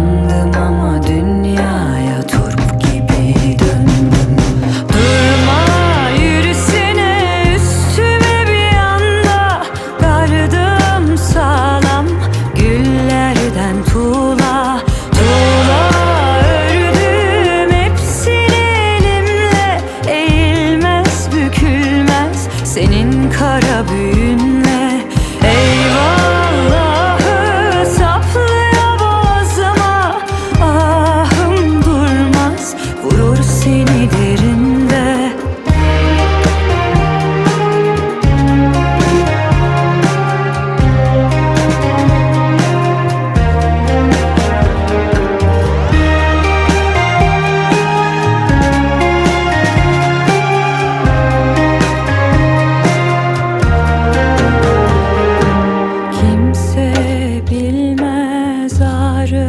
Sandım ama dünyaya turp gibi döndüm. Durma yürüsene üstüme bir anda. Dardım sağlam güllerden tuğla. Tuğla ördüm hepsini elimle. Eğilmez bükülmez senin kara büyün. seni de